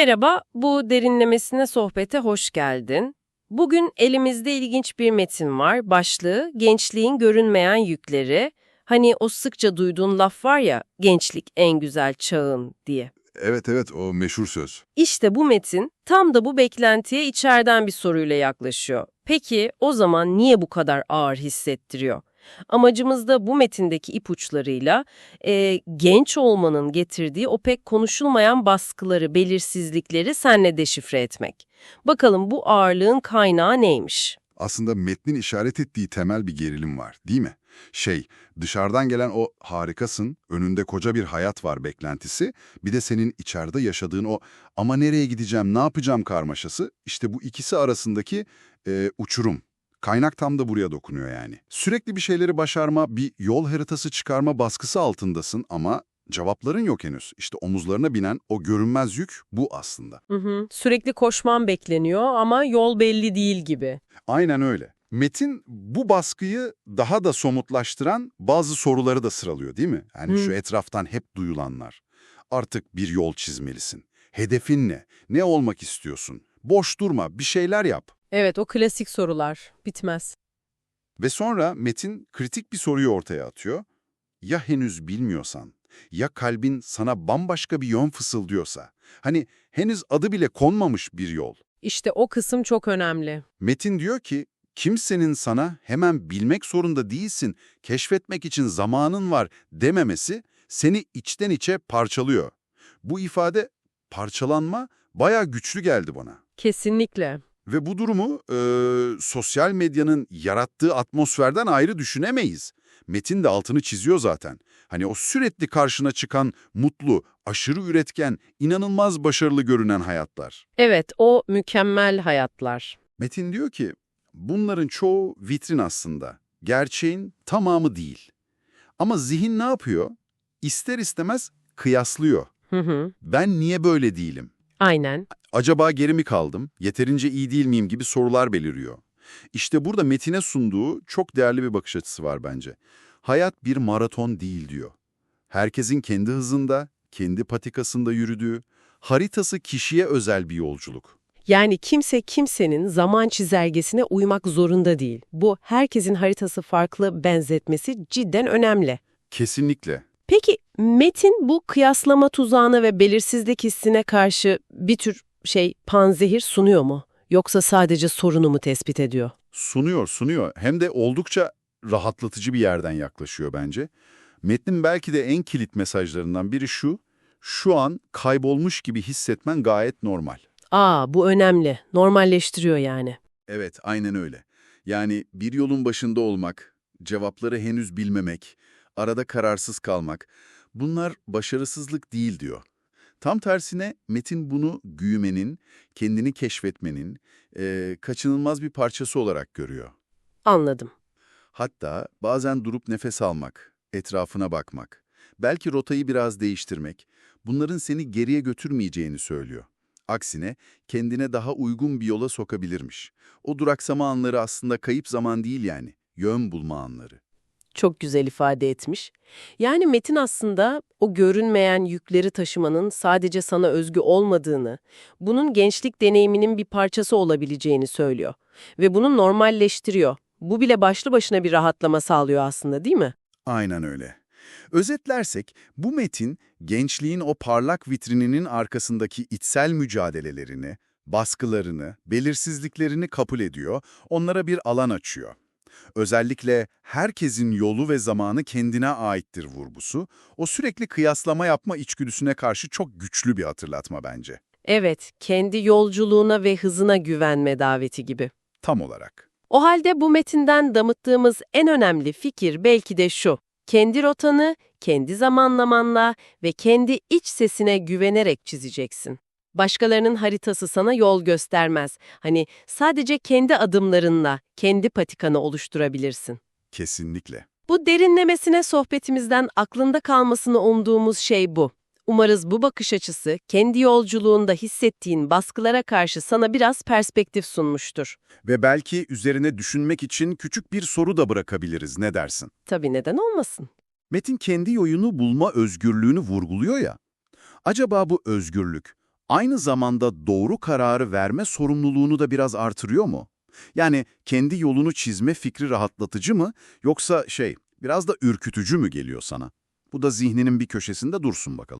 Merhaba, bu derinlemesine sohbete hoş geldin. Bugün elimizde ilginç bir metin var. Başlığı Gençliğin Görünmeyen Yükleri. Hani o sıkça duyduğun laf var ya, gençlik en güzel çağın diye. Evet evet o meşhur söz. İşte bu metin tam da bu beklentiye içeriden bir soruyla yaklaşıyor. Peki o zaman niye bu kadar ağır hissettiriyor? Amacımız da bu metindeki ipuçlarıyla e, genç olmanın getirdiği o pek konuşulmayan baskıları, belirsizlikleri senle deşifre etmek. Bakalım bu ağırlığın kaynağı neymiş? Aslında metnin işaret ettiği temel bir gerilim var değil mi? Şey, dışarıdan gelen o harikasın, önünde koca bir hayat var beklentisi, bir de senin içeride yaşadığın o ama nereye gideceğim, ne yapacağım karmaşası, işte bu ikisi arasındaki e, uçurum. Kaynak tam da buraya dokunuyor yani. Sürekli bir şeyleri başarma, bir yol haritası çıkarma baskısı altındasın ama cevapların yok henüz. İşte omuzlarına binen o görünmez yük bu aslında. Hı hı. Sürekli koşman bekleniyor ama yol belli değil gibi. Aynen öyle. Metin bu baskıyı daha da somutlaştıran bazı soruları da sıralıyor değil mi? Yani Hı. şu etraftan hep duyulanlar. Artık bir yol çizmelisin. Hedefin ne? Ne olmak istiyorsun? Boş durma, bir şeyler yap. Evet, o klasik sorular. Bitmez. Ve sonra Metin kritik bir soruyu ortaya atıyor. Ya henüz bilmiyorsan, ya kalbin sana bambaşka bir yön fısıldıyorsa, hani henüz adı bile konmamış bir yol. İşte o kısım çok önemli. Metin diyor ki, kimsenin sana hemen bilmek zorunda değilsin, keşfetmek için zamanın var dememesi seni içten içe parçalıyor. Bu ifade parçalanma bayağı güçlü geldi bana. Kesinlikle. Ve bu durumu e, sosyal medyanın yarattığı atmosferden ayrı düşünemeyiz. Metin de altını çiziyor zaten. Hani o sürekli karşına çıkan mutlu, aşırı üretken, inanılmaz başarılı görünen hayatlar. Evet, o mükemmel hayatlar. Metin diyor ki, bunların çoğu vitrin aslında. Gerçeğin tamamı değil. Ama zihin ne yapıyor? İster istemez kıyaslıyor. Hı hı. Ben niye böyle değilim? Aynen. Acaba geri mi kaldım? Yeterince iyi değil miyim gibi sorular beliriyor. İşte burada Metin'e sunduğu çok değerli bir bakış açısı var bence. Hayat bir maraton değil diyor. Herkesin kendi hızında, kendi patikasında yürüdüğü, haritası kişiye özel bir yolculuk. Yani kimse kimsenin zaman çizelgesine uymak zorunda değil. Bu herkesin haritası farklı benzetmesi cidden önemli. Kesinlikle. Peki Metin bu kıyaslama tuzağına ve belirsizlik hissine karşı bir tür şey panzehir sunuyor mu? Yoksa sadece sorunu mu tespit ediyor? Sunuyor, sunuyor. Hem de oldukça rahatlatıcı bir yerden yaklaşıyor bence. Metnin belki de en kilit mesajlarından biri şu, şu an kaybolmuş gibi hissetmen gayet normal. Aa bu önemli. Normalleştiriyor yani. Evet, aynen öyle. Yani bir yolun başında olmak, cevapları henüz bilmemek, arada kararsız kalmak, bunlar başarısızlık değil diyor. Tam tersine Metin bunu büyümenin, kendini keşfetmenin, eee, kaçınılmaz bir parçası olarak görüyor. Anladım. Hatta bazen durup nefes almak, etrafına bakmak, belki rotayı biraz değiştirmek, bunların seni geriye götürmeyeceğini söylüyor. Aksine kendine daha uygun bir yola sokabilirmiş. O duraksama anları aslında kayıp zaman değil yani, yön bulma anları. Çok güzel ifade etmiş. Yani Metin aslında o görünmeyen yükleri taşımanın sadece sana özgü olmadığını, bunun gençlik deneyiminin bir parçası olabileceğini söylüyor. Ve bunu normalleştiriyor. Bu bile başlı başına bir rahatlama sağlıyor aslında değil mi? Aynen öyle. Özetlersek, bu metin gençliğin o parlak vitrininin arkasındaki içsel mücadelelerini, baskılarını, belirsizliklerini kabul ediyor, onlara bir alan açıyor. Özellikle herkesin yolu ve zamanı kendine aittir vurgusu, o sürekli kıyaslama yapma içgüdüsüne karşı çok güçlü bir hatırlatma bence. Evet, kendi yolculuğuna ve hızına güvenme daveti gibi. Tam olarak. O halde bu metinden damıttığımız en önemli fikir belki de şu. Kendi rotanı, kendi zamanlamanla ve kendi iç sesine güvenerek çizeceksin. Başkalarının haritası sana yol göstermez. Hani sadece kendi adımlarınla kendi patikanı oluşturabilirsin. Kesinlikle. Bu derinlemesine sohbetimizden aklında kalmasını umduğumuz şey bu. Umarız bu bakış açısı kendi yolculuğunda hissettiğin baskılara karşı sana biraz perspektif sunmuştur. Ve belki üzerine düşünmek için küçük bir soru da bırakabiliriz, ne dersin? Tabii neden olmasın? Metin kendi yolunu bulma özgürlüğünü vurguluyor ya. Acaba bu özgürlük aynı zamanda doğru kararı verme sorumluluğunu da biraz artırıyor mu? Yani kendi yolunu çizme fikri rahatlatıcı mı yoksa şey biraz da ürkütücü mü geliyor sana? Bu da zihninin bir köşesinde dursun bakalım.